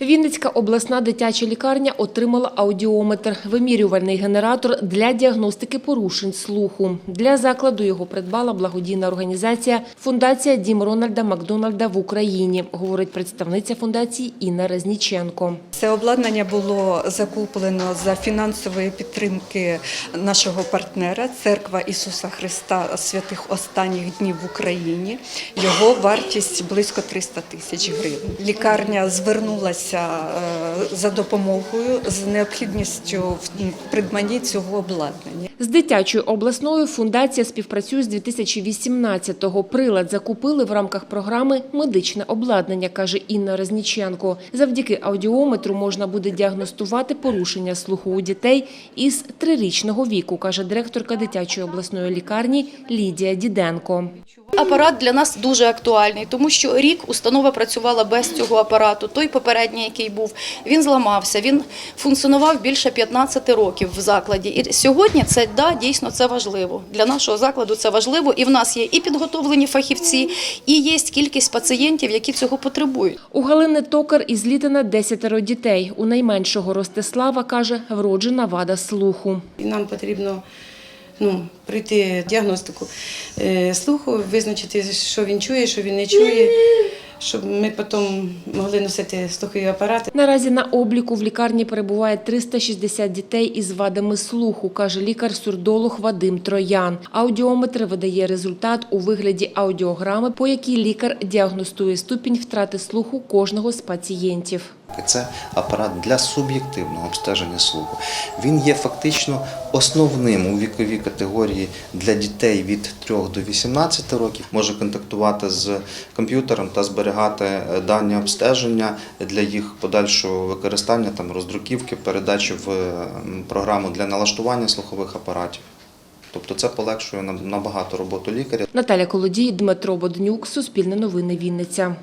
Вінницька обласна дитяча лікарня отримала аудіометр – вимірювальний генератор для діагностики порушень слуху. Для закладу його придбала благодійна організація «Фундація Дім Рональда Макдональда в Україні», говорить представниця фундації Інна Резніченко. Це обладнання було закуплено за фінансової підтримки нашого партнера Церква Ісуса Христа святих останніх днів в Україні. Його вартість близько 300 тисяч гривень. Лікарня звернулася е, за допомогою з необхідністю в придбанні цього обладнання. З дитячою обласною фундація співпрацює з 2018-го. Прилад закупили в рамках програми «Медичне обладнання», каже Інна Резніченко. Завдяки аудіометру можна буде діагностувати порушення слуху у дітей із трирічного віку, каже директорка дитячої обласної лікарні Лідія Діденко. Апарат для нас дуже актуальний, тому що рік установа працювала без цього апарату. Той попередній, який був, він зламався. Він функціонував більше 15 років в закладі. І сьогодні це да, дійсно це важливо. Для нашого закладу це важливо. І в нас є і підготовлені фахівці, і є кількість пацієнтів, які цього потребують. У Галини Токар із Літина десятеро дітей. У найменшого Ростислава, каже, вроджена вада слуху. І нам потрібно ну, пройти діагностику е, слуху, визначити, що він чує, що він не чує, щоб ми потім могли носити слухові апарати. Наразі на обліку в лікарні перебуває 360 дітей із вадами слуху, каже лікар-сурдолог Вадим Троян. Аудіометр видає результат у вигляді аудіограми, по якій лікар діагностує ступінь втрати слуху кожного з пацієнтів. Це апарат для суб'єктивного обстеження слуху. Він є фактично основним у віковій категорії для дітей від 3 до 18 років. Може контактувати з комп'ютером та зберігати е, дані обстеження для їх подальшого використання, там роздруківки, передачі в е, програму для налаштування слухових апаратів. Тобто це полегшує набагато роботу лікаря. Наталя Колодій, Дмитро Боднюк, Суспільне новини Вінниця.